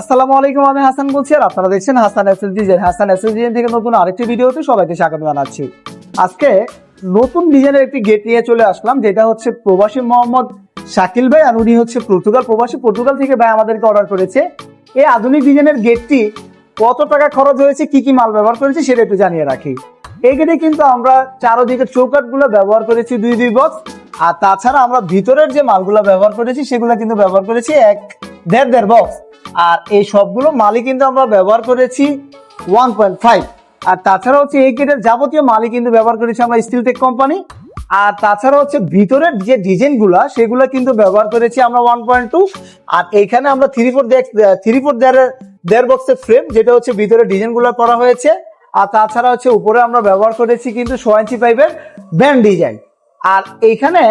আসসালামু আলাইকুম, আমি হাসান বলছি আর আপনারা দেখছেন Hasan SS design Hasan SS design থেকে নতুন আরেকটি ভিডিওতে সবাইকে স্বাগত জানাচ্ছি। আজকে নতুন ডিজাইনের একটি গেট নিয়ে চলে আসলাম, যেটা হচ্ছে প্রবাসী মোহাম্মদ শাকিল ভাই আর উনি হচ্ছে পর্তুগাল প্রবাসী। পর্তুগাল থেকে ভাই আমাদেরকে অর্ডার করেছে। এই আধুনিক ডিজাইনের গেটটি কত টাকা খরচ হয়েছে, কি কি মাল ব্যবহার করেছে সেটা একটু জানিয়ে রাখি। এই গেটে কিন্তু আমরা চারোদিকে চৌকাটগুলো ব্যবহার করেছি দুই দুই বক্স আর তাছাড়া আমরা ভিতরের যে মালগুলো ব্যবহার করেছি, সেগুলো কিন্তু ব্যবহার করেছি এক দেড় দেড় বক্স আর এই সবগুলো মালই কিন্তু আমরা ব্যবহার করেছি ওয়ান পয়েন্ট ফাইভ। আর তাছাড়া হচ্ছে এই গেটের যাবতীয় মালই কিন্তু ব্যবহার করেছি আমরা স্টিল টেক কোম্পানি আর তাছাড়া হচ্ছে ভিতরের যে ডিজাইনগুলা সেগুলো কিন্তু ব্যবহার করেছি আমরা ওয়ান পয়েন্ট টু। আর এইখানে আমরা থ্রি ফোর থ্রি ফোর দেড় বক্সের ফ্রেম যেটা হচ্ছে ভিতরে ডিজাইনগুলো করা হয়েছে। আর তাছাড়া হচ্ছে উপরে আমরা ব্যবহার করেছি কিন্তু ছ ইঞ্চি পাইপের ব্যান্ড ডিজাইন আর এইখানে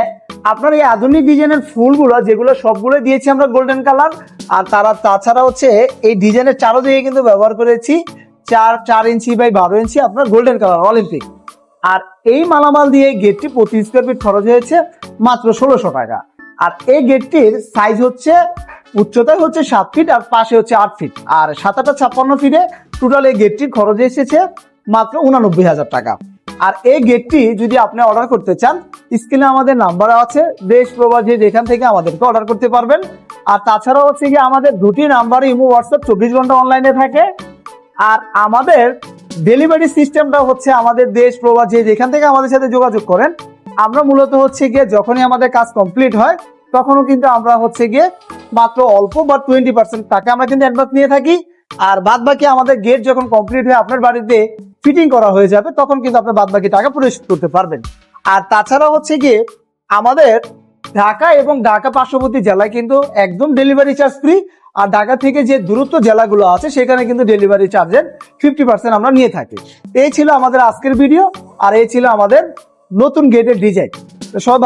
আপনার এই আধুনিক ডিজাইনের ফুলগুলো, যেগুলো সবগুলো দিয়েছি আমরা গোল্ডেন কালার আর তারা তাছাড়া হচ্ছে এই ডিজাইনের চারোদিকে কিন্তু ব্যবহার করেছি। চার চার ইঞ্চি বাই বারো ইঞ্চি আপনার গোল্ডেন কালার অলিম্পিক আর এই মালামাল দিয়ে গেটটি প্রতি স্কোয়ার ফিট খরচ হয়েছে মাত্র ষোলোশো টাকা। আর এই গেটটির সাইজ হচ্ছে, উচ্চতায় হচ্ছে সাত ফিট আর পাশে হচ্ছে আট ফিট আর সাতাটা ছাপ্পান্ন ফিটে টোটাল এই গেটটির খরচ এসেছে মাত্র উনানব্বই হাজার টাকা। আর এই গেটটি যদি আপনি অর্ডার করতে চান স্ক্রিনে আমাদের নাম্বার আছে দেশ প্রবাসী যেখান থেকে আমাদেরকে অর্ডার করতে পারবেন। আর তাছাড়াও হচ্ছে কি আমাদের দুটি নাম্বার ইমো হোয়াটসঅ্যাপ চব্বিশ ঘণ্টা অনলাইনে থাকে। আর আমাদের ডেলিভারি সিস্টেমটা হচ্ছে আমাদের দেশ প্রবাসী যেখান থেকে আমাদের সাথে যোগাযোগ করেন, আমরা মূলত হচ্ছে গিয়ে যখনই আমাদের কাজ কমপ্লিট হয়, তখনও কিন্তু আমরা হচ্ছে গিয়ে মাত্র অল্প বা টোয়েন্টি পার্সেন্ট টাকা আমরা কিন্তু অ্যাডভান্স নিয়ে থাকি। আর বাদ বাকি আমাদের গেট যখন কমপ্লিট হয়ে আপনার বাড়িতে ফিটিং করা হয়ে যাবে, তখন কিন্তু আপনি বাদ বাকি টাকা পরিশোধ করতে পারবেন। আর তাছাড়া হচ্ছে গিয়ে আমাদের ঢাকা এবং ঢাকা পার্শ্ববর্তী জেলায় কিন্তু একদম ডেলিভারি চার্জ ফ্রি আর ঢাকা থেকে যে দূরত্ব জেলাগুলো আছে, সেখানে কিন্তু ডেলিভারি চার্জের ফিফটি পার্সেন্ট আমরা নিয়ে থাকি। এই ছিল আমাদের আজকের ভিডিও আর এই ছিল আমাদের নতুন গেটের ডিজাইন সব